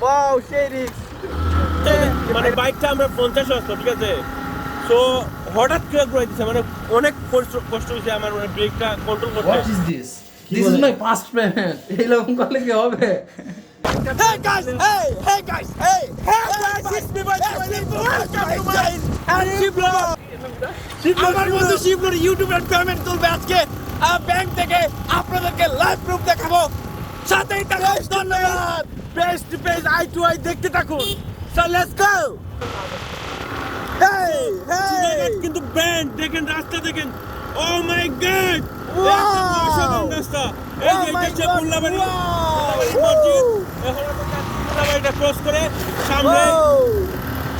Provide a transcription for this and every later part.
Wow সেই রিক্স মানে বাইকটা আমরা পঞ্চাশ আসতো ঠিক আছে? তো হঠাৎ করে ঘুরাই দিচ্ছে মানে অনেক কষ্ট- হয়েছে আমার মানে ব্রেকটা কন্ট্রোল করতে। What is this this is my past payment এইরকম করলে কি হবে? Hey guys, hey, hey guys, hey, hey guys, it's me, my welcome to my and Shiblo. আমার বন্ধু শিবনুর ইউটিউবের পেমেন্ট তুলবে আজকে ব্যাংক থেকে আপনাদেরকে লাইভ প্রুফ দেখাবো। সাথেই থাকুন ধন্যবাদ। Best best I to I দেখতে থাকুন। সো লেটস গো হেই হেই কিন্তু ব্যান্ড দেখেন রাস্তা দেখেন। Oh my god Wow! রাস্তা। এই যে হচ্ছে God, মোল্লাবাড়ি wow! মোল্লাবাড়ি মসজিদ। এখন আমরা ক্রস করে সামনে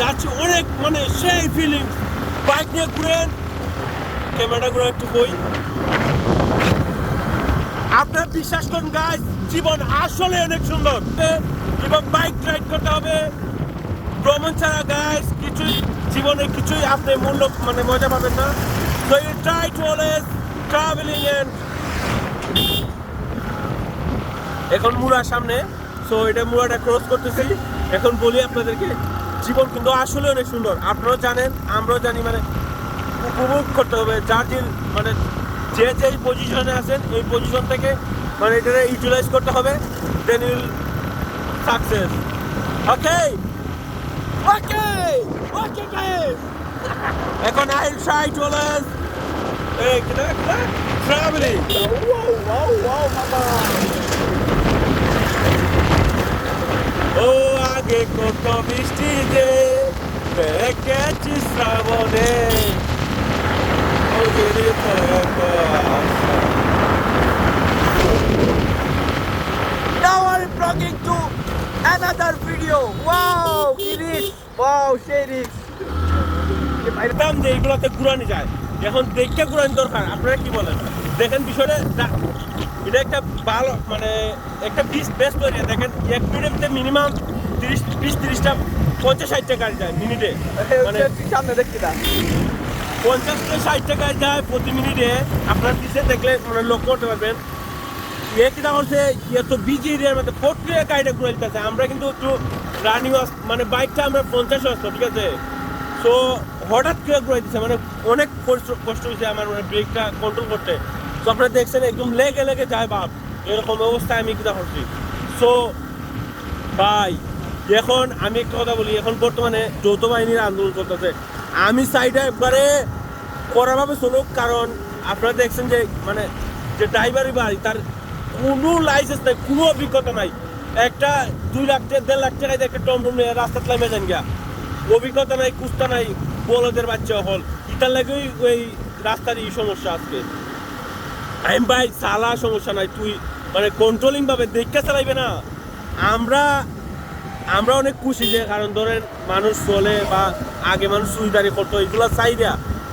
যাচ্ছি অনেক মানে সেই ফিলিং বাইক নিয়ে ঘুরেন। ক্যামেরাটা ঘুরে একটু বই। আপনারা বিশ্বাস করুন গাছ জীবন আসলে অনেক সুন্দর। এবং বাইক রাইড করতে হবে। ভ্রমণ ছাড়া গাছ কিছুই, জীবনে কিছুই আপনি মূল্য মানে মজা পাবেন না। তো you try to always traveling and এখন মুড়ার সামনে সো এটা মুড়াটা ক্রস করতেছি। এখন বলি আপনাদেরকে, জীবন কিন্তু আসলে অনেক সুন্দর। আপনারাও জানেন, আমরাও জানি মানে উপভোগ করতে হবে। যার মানে যে যেই পজিশনে আছেন, এই পজিশন থেকে মানে এটা ইউটিলাইজ করতে হবে then you'll success okay okay okay guys এখন I will try to always এই কিনা ট্রাভেলিং ওয়াও ওয়াও ওয়াও মামা ও, আগে কত মিষ্টি যে দেখেছি শ্রাবণে। ও গিরি কত vlogging to another video. Wow, Girish. Wow, Sherix. পাইতাম যে এগুলোতে ঘুরানো যায়। এখন দেখে ঘুরানো দরকার। আপনারা কি বলেন? দেখেন বিষয়টা এটা একটা ভালো মানে একটা বিশ বেস্ট তৈরি। দেখেন এক মিনিটে মিনিমাম তিরিশ বিশ তিরিশটা পঞ্চাশ ষাটটা গাড়ি যায় মিনিটে। মানে সামনে দেখছি না। পঞ্চাশ থেকে ষাট টাকা যায় প্রতি মিনিটে। আপনার পিছিয়ে দেখলে মানে লক্ষ্য করতে পারবেন। এ কিনা করছে এত বিজি এরিয়ার মধ্যে ফোর্ট গাড়িটা ঘুরে দিতেছে আমরা কিন্তু একটু রানিং মানে বাইকটা আমরা পঞ্চাশ আসতো ঠিক আছে? সো হঠাৎ করে ঘুরে দিচ্ছে মানে অনেক কষ্ট হয়েছে আমার মানে ব্রেকটা কন্ট্রোল করতে। তো আপনারা দেখছেন, একদম লেগে লেগে যায় বাপ। এরকম অবস্থায় আমি কিনা করছি সো ভাই, এখন আমি একটা কথা বলি, এখন বর্তমানে যৌথ বাহিনীর আন্দোলন চলতেছে আমি সাইডে একবারে কড়াভাবে চলুক, কারণ আপনারা দেখছেন যে মানে যে ড্রাইভারই বাড়ি তার কোনো লাইসেন্স নাই, কোনো অভিজ্ঞতা নাই। একটা দুই লাখ টাকা, দেড় লাখ টাকায় একটা টমটম নিয়ে রাস্তা ক্লাইমে যান গিয়া। অভিজ্ঞতা নাই, কুস্তা নাই, বলদের বাচ্চা হল। ইটার লাগেই ওই রাস্তার এই সমস্যা আজকে। আমি ভাই চালা সমস্যা নাই, তুই মানে কন্ট্রোলিং ভাবে দেখতে চালাইবে না। আমরা আমরা অনেক খুশি যে, কারণ ধরেন মানুষ চলে বা আগে মানুষ সুইদারি করতো, এগুলো চাইরা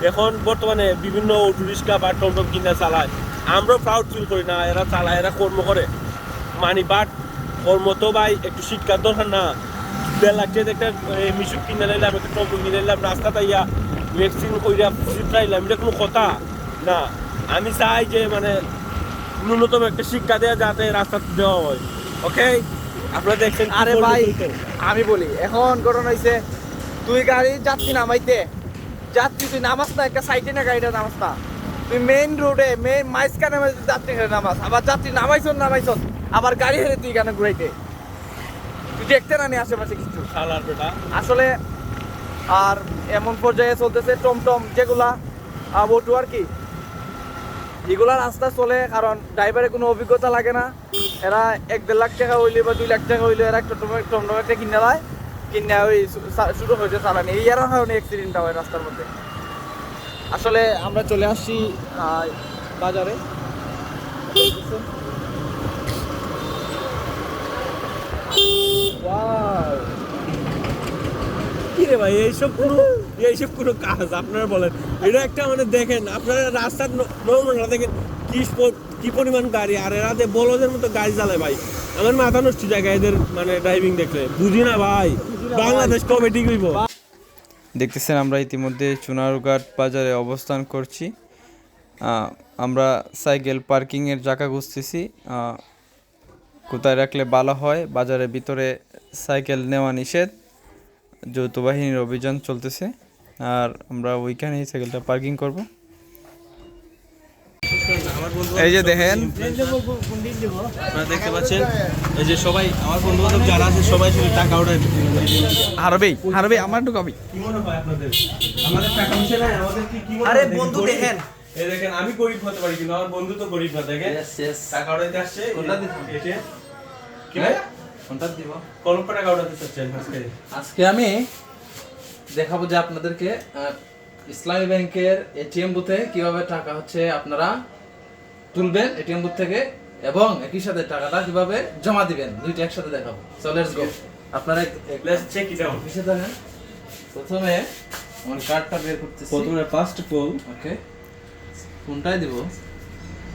এখন বর্তমানে বিভিন্ন অটো রিক্সা বা টমটম কিনে চালায়। আমরাও প্রাউড ফিল করি না এরা চালায় এরা কর্ম করে। মানি বাট কর্ম তো ভাই একটু শিক্ষার দরকার না। দেড় লাখ টাকা একটা মিশুক কিনে নিলাম একটা টমটম কিনে নিলাম রাস্তাটা ইয়া ভ্যাকসিন কইরা চিত্রাইলাম এটা কোনো কথা। না আমি চাই যে মানে ন্যূনতম একটা শিক্ষা দেওয়া যাতে রাস্তা দেওয়া হয়। ওকে আপনারা দেখছেন আরে ভাই আমি বলি এখন ঘটনা হয়েছে তুই গাড়ি যাত্রী নামাইতে যাত্রী তুই নামাস না একটা সাইডে না গাড়িটা নামাস না। মেইন রোডে মেইন মাইসখানে যাত্রী হেরে নামাস আবার যাত্রী নামাইছন নামাইছন আবার গাড়ি হেরে তুই কেন ঘুরাইতে। তুই দেখতে না নি আশেপাশে কিছু? আসলে আর এমন পর্যায়ে চলতেছে টমটম যেগুলা অটো আর কি। এগুলা রাস্তা চলে কারণ ড্রাইভারের কোনো অভিজ্ঞতা লাগে না। এরা এক দেড় লাখ টাকা হইলে বা দুই লাখ টাকা হইলে এরা একটা টমটম টমটম একটা কিনে দেয়। কিনে ওই শুরু হয়েছে চালানি। এই এরা কারণে অ্যাক্সিডেন্টটা হয় রাস্তার মধ্যে। আসলে আমরা চলে আসছি বাজারে। Wow! কি রে ভাই এইসব কোনো এইসব কোনো কাজ? আপনারা বলেন। এটা একটা মানে দেখেন আপনারা রাস্তার নর্মাল দেখেন কি কি পরিমাণ গাড়ি আর এরা যে বলদের মতো গাড়ি চালায় ভাই। আমার মাথা নষ্ট জায়গা এদের মানে ড্রাইভিং দেখলে। বুঝি না ভাই? বাংলাদেশ কবে ঠিক হইব? দেখতেছেন, আমরা ইতিমধ্যে চুনারুঘাট বাজারে অবস্থান করছি। আমরা সাইকেল পার্কিংয়ের জায়গা খুঁজতেছি। কোথায় রাখলে ভালো হয়? বাজারের ভিতরে সাইকেল নেওয়া নিষেধ। যৌথ বাহিনীর অভিযান চলতেছে। আর আমরা ওইখানেই সাইকেলটা পার্কিং করব। এই যে দেখেন। আপনারা দেখতে পাচ্ছেন এই যে সবাই আমার বন্ধু বান্ধব যারা আছে সবাই শুধু টাকা ওঠায় হারবে হারবে আমার ঢুকাবি কি মনে হয় আপনাদের? আমাদের টাকা পয়সা নাই আমাদের কি কি আরে বন্ধু দেখেন। এই দেখেন আমি গরিব হতে পারি কিন্তু আমার বন্ধু তো গরিব না দেখেন। টাকা আসছে কোনটা দিতে? কি হ্যাঁ? ভাই কোনটা দিব। টাকা চাচ্ছেন আজকে। আজকে আমি দেখাবো যে আপনাদেরকে আহ, ইসলামী ব্যাংকের এটিএম বুথে কীভাবে টাকা হচ্ছে আপনারা তুলবেন এটিএম বুথ থেকে এবং একই সাথে টাকাটা কীভাবে জমা দিবেন? দুইটা একসাথে দেখাবো। সো লেটস গো আপনারা লেটস চেক ইট আউট কিসে দেখেন প্রথমে আমার কার্ডটা বের করতেছি। প্রথমে ফার্স্ট কল ওকে। কোনটাই দিব?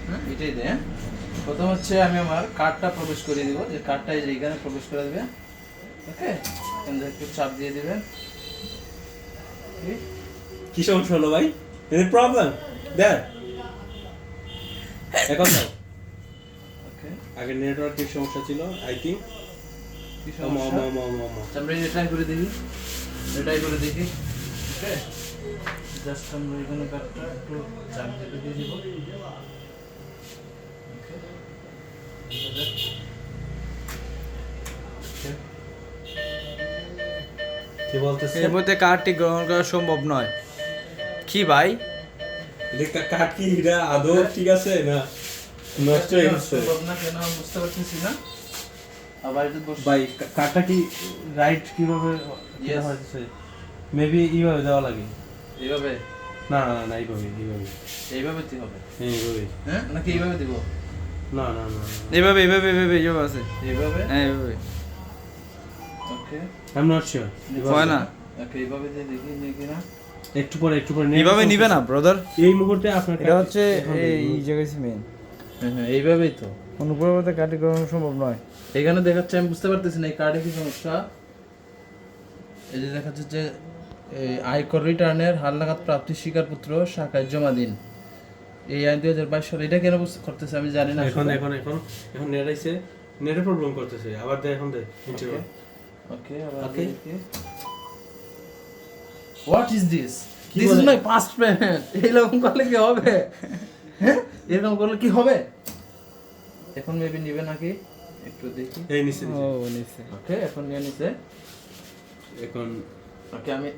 হ্যাঁ এটাই দে হ্যাঁ? প্রথম হচ্ছে আমি আমার কার্ডটা প্রবেশ করে দিব। যে কার্ডটা এই এখানে প্রবেশ করে দিবে। ওকে? একটু চাপ দিয়ে দিবেন? কি সমস্যা হলো ভাই? এনি প্রবলেম দেখ এখন দাও ওকে আগে নেটওয়ার্কের সমস্যা ছিল আই থিঙ্ক আমরা এটা ট্রাই করে দেখি। এটাই করে দেখি। ওকে জাস্ট আমরা এখানে কার্ডটা একটু চাপ দিয়ে দিয়ে দিব। ওকে ওকে কি বলতেছে? এই মধ্যে কার্ডটি গ্রহণ করা সম্ভব নয়। কি ভাই? দেখা কাট কি? এটা আদৌ ঠিক আছে না? নষ্ট না কেন বুঝতে পারতেছি না। আবার এটা ভাই কা- কি রাইট কীভাবে Yes. দেওয়া হয়েছে? মেবি এইভাবে দেওয়া লাগে। এইভাবে? না না না এইভাবে এইভাবে। এইভাবে হবে। এইভাবে। হ্যাঁ? নাকি এইভাবে দিব? না না না এইভাবে এইভাবে এইভাবে এইভাবে আছে। এইভাবে? হ্যাঁ এইভাবে। Okay I am not sure হয় না। ওকে এইভাবে দিয়ে দেখি দেখি না। একটু পরে একটু পরে। এইভাবে নিবে না ব্রাদার এই মুহূর্তে আপনার এটা হচ্ছে এই জায়গায় মেন হ্যাঁ হ্যাঁ এইভাবেই তো। অনুপ্রবতে কার্ডটি গ্রহণ সম্ভব নয়। এখানে দেখাচ্ছে আমি বুঝতে পারতেছি না এই কার্ডে কি সমস্যা? এই যে দেখাচ্ছে যে এই আয়কর রিটার্নের হালনাগাদ প্রাপ্তি স্বীকারপত্র শাখায় জমা দিন। এই আইন দুই হাজার বাইশ সালে এটা কেন বুঝতে করতেছে আমি জানি না এখন এখন এখন এখন নেট আইছে নেটে প্রবলেম করতেছে আবার দে এখন দে ইন্টারভিউ ওকে আবার Okay. দেখি। হোয়াট ইজ দিস কি this is my past payment এইরকম করলে কি হবে? হ্যাঁ? এরকম করলে কি হবে? এখন মেবি নিবে নাকি? একটু দেখি। এই নিচে ও নিচে। ওকে এখন নিয়ে নিছে এখন ওকে আমি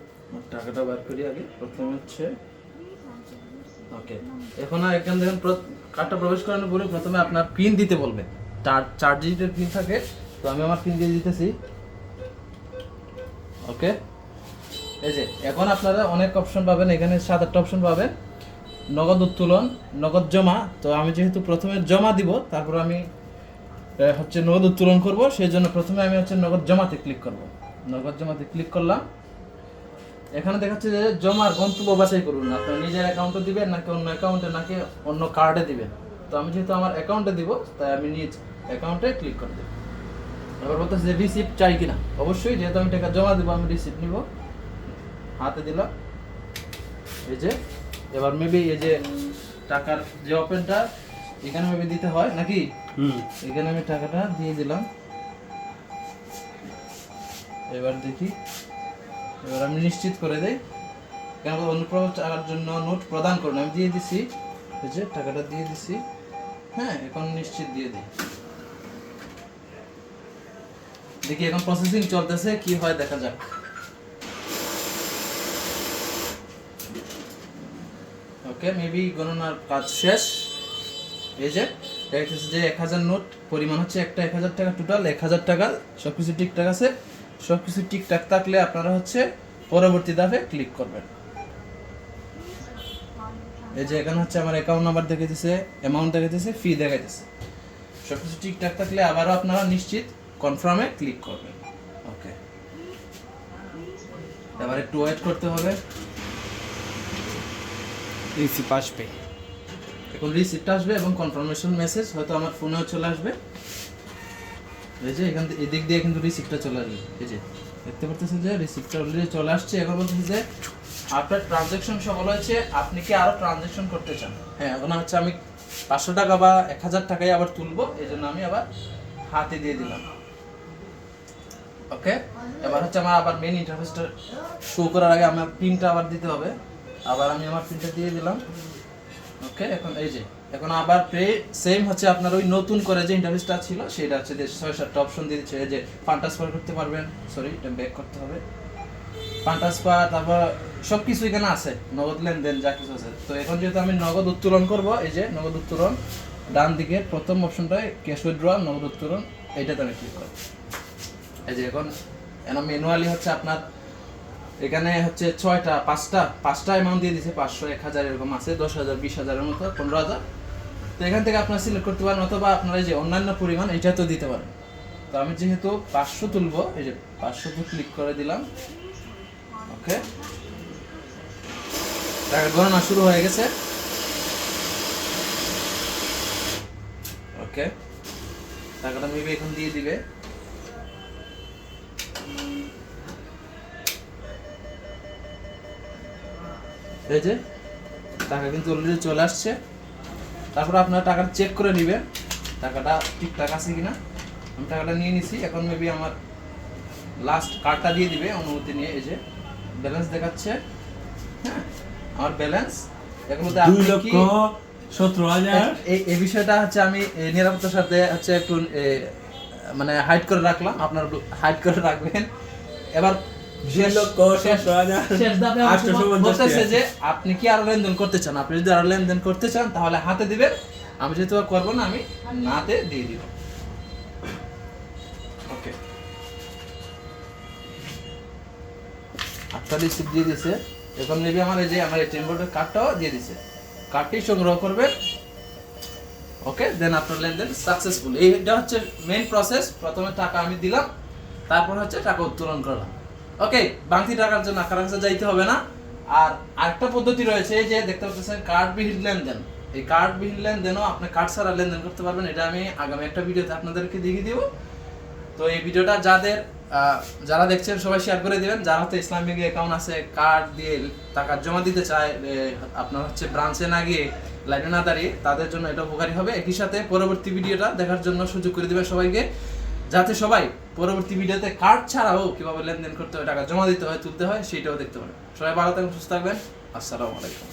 টাকাটা বার করি আগে। প্রথমে হচ্ছে ওকে এখন আর এখান থেকে প্র- কার্ডটা প্রবেশ করানোর পরে প্রথমে আপনার পিন দিতে বলবে। চার চার ডিজিটের পিন থাকে তো আমি আমার পিন দিয়ে দিতেছি। ওকে এই যে এখন আপনারা অনেক অপশন পাবেন এখানে সাত আটটা অপশন পাবেন। নগদ উত্তোলন, নগদ জমা। তো আমি যেহেতু প্রথমে জমা দিব, তারপর আমি হচ্ছে নগদ উত্তোলন করব সেই জন্য প্রথমে আমি হচ্ছে নগদ জমাতে ক্লিক করব। নগদ জমাতে ক্লিক করলাম। এখানে দেখাচ্ছে যে জমার গন্তব্য বাছাই করুন। আপনার নিজের অ্যাকাউন্টে দিবেন, নাকি অন্য অ্যাকাউন্টে নাকি অন্য কার্ডে দিবেন। তো আমি যেহেতু আমার অ্যাকাউন্টে দিব, তাই আমি নিজ অ্যাকাউন্টে ক্লিক করে দেব। এবার বলতেছে যে রিসিপ্ট চাই কিনা? অবশ্যই, যেহেতু আমি টাকা জমা দিব, আমি রিসিপ্ট নিব। হাতে দিলাম। এই যে এবার মেবি এই যে টাকার যে ওপেনটা এখানে মেবি দিতে হয় নাকি? হুম। এখানে আমি টাকাটা দিয়ে দিলাম। এবার দেখি। এবার আমি নিশ্চিত করে দেই। কেন অনুপ্রভ টাকার জন্য নোট প্রদান করুন। আমি দিয়ে দিছি। এই যে টাকাটা দিয়ে দিছি। হ্যাঁ এখন নিশ্চিত দিয়ে দিই। দেখি এখন প্রসেসিং চলতেছে কি হয় দেখা যাক। ওকে মেবি গণনার কাজ শেষ। এই যে দেখতেছে যে এক হাজার নোট, পরিমাণ হচ্ছে একটা এক হাজার টাকা টোটাল এক হাজার টাকা সব কিছু ঠিকঠাক আছে। সব কিছু ঠিকঠাক থাকলে আপনারা হচ্ছে পরবর্তী ধাপে ক্লিক করবেন। এই যে এখানে হচ্ছে আমার অ্যাকাউন্ট নাম্বার দেখাইতেছে অ্যামাউন্ট দেখাইতেছে ফি দেখাইতেছে। সব কিছু ঠিকঠাক থাকলে আবারও আপনারা নিশ্চিত কনফার্মে ক্লিক করবেন। ওকে এবার একটু ওয়েট করতে হবে। রিসিপ আসবে। এখন রিসিপ্ট আসবে এবং কনফার্মেশন মেসেজ হয়তো আমার ফোনেও চলে আসবে। এই যে এখান থেকে, এদিক দিয়ে কিন্তু রিসিপ্টটা চলে আসবে। এই যে, দেখতে পাচ্ছেন যে রিসিপ্টটা অলরেডি চলে আসছে। এখন বলতেছে যে আপনার ট্রানজ্যাকশন সফল হয়েছে, আপনি কি আরও ট্রানজ্যাকশন করতে চান? হ্যাঁ এখন হচ্ছে আমি পাঁচশো টাকা বা এক হাজার টাকায় আবার তুলবো। এই জন্য আমি আবার হাতে দিয়ে দিলাম। ওকে এবার হচ্ছে আমার আবার মেন ইন্টারফেসটা শো করার আগে আমার পিনটা আবার দিতে হবে। আবার আমি আমার পিনটা দিয়ে দিলাম। ওকে এখন এই যে, এখন আবার প্রে সেম হচ্ছে আপনার ওই নতুন করে যে ইন্টারফেসটা ছিল সেটা হচ্ছে যে ছয় সাতটা অপশন দিয়ে দিচ্ছে। যে ফান্ড ট্রান্সফার করতে পারবেন সরি এটা ব্যাক করতে হবে। ফান্ড ট্রান্সফার তারপর সব কিছু এখানে আছে, নগদ লেনদেন যা কিছু আছে। তো এখন যেহেতু আমি নগদ উত্তোলন করব, এই যে নগদ উত্তোলন, ডান দিকে প্রথম অপশনটায় ক্যাশ উইথড্র নগদ উত্তোলন, এইটাতে আমি ক্লিক করব। এই যে এখন এখন ম্যানুয়ালি হচ্ছে আপনার এখানে হচ্ছে ছয়টা, পাঁচটা পাঁচটা অ্যামাউন্ট দিয়ে দিছে, পাঁচশো, এক হাজার এরকম আছে, দশ হাজার, বিশ হাজারের মতো, পনেরো হাজার। তো এখান থেকে আপনারা সিলেক্ট করতে পারেন অথবা আপনারা যে অন্যান্য পরিমাণ, এটা তো দিতে পারেন। তো আমি যেহেতু পাঁচশো তুলবো, এই যে পাঁচশো পাঁচশোতে ক্লিক করে দিলাম। ওকে টাকা গণনা শুরু হয়ে গেছে। ওকে টাকাটা মেবি এখন দিয়ে দিবে। এই যে টাকা কিন্তু অলরেডি চলে আসছে। তারপর আপনার টাকাটা চেক করে নেবেন টাকাটা ঠিকঠাক আছে কিনা। আমি টাকাটা নিয়ে নিছি এখন মেবি আমার লাস্ট কার্ডটা দিয়ে দিবে অনুমতি নিয়ে এই যে ব্যালেন্স দেখাচ্ছে। হ্যাঁ আমার ব্যালেন্স এখন মধ্যে দুই আপনি লক্ষ কি সতেরো হাজার। এই এই বিষয়টা হচ্ছে আমি নিরাপত্তার সাথে হচ্ছে একটু মানে হাইড করে রাখলাম। আপনার হাইড করে রাখবেন। এবার আপনি কি আরও লেনদেন করতে চান? আপনি যদি আরও লেনদেন করতে চান তাহলে হাতে দিবেন। আমি যেহেতু করব না আমি নাতে দিয়ে দিব। ওকে। আটটা রিসিপ্ট দিয়ে দিছে। এখন আমার যে আমার এটিএম বোর্ডের কার্ডটাও দিয়ে দিছে। কার্ডটি সংগ্রহ করবেন ওকে দেন আপনার লেনদেন সাকসেসফুল এইটা হচ্ছে মেইন প্রসেস প্রথমে টাকা আমি দিলাম তারপর হচ্ছে টাকা উত্তোলন করলাম। ওকে, বাংতি টাকার জন্য আকার যাইতে হবে না। আর আরেকটা পদ্ধতি রয়েছে যে দেখতে পাচ্ছেন কার্ডবিহীন লেনদেন। এই কার্ড কার্ডবিহীন লেনদেনও আপনি কার্ড ছাড়া লেনদেন করতে পারবেন, এটা আমি আগামী একটা ভিডিওতে আপনাদেরকে দেখিয়ে দিব। তো এই ভিডিওটা যাদের যারা দেখছেন, সবাই শেয়ার করে দিবেন। যারা হচ্ছে ইসলামিক অ্যাকাউন্ট আছে কার্ড দিয়ে টাকা জমা দিতে চায় আপনার হচ্ছে ব্রাঞ্চে না গিয়ে লাইনে না দাঁড়িয়ে তাদের জন্য এটা উপকারী হবে। একই সাথে পরবর্তী ভিডিওটা দেখার জন্য সুযোগ করে দিবেন সবাইকে। যাতে সবাই পরবর্তী ভিডিওতে কার্ড ছাড়াও কীভাবে লেনদেন করতে হয়, টাকা জমা দিতে হয়, তুলতে হয় সেটাও দেখতে পারেন। সবাই ভালো থাকবেন, সুস্থ থাকবেন। আসসালামু আলাইকুম।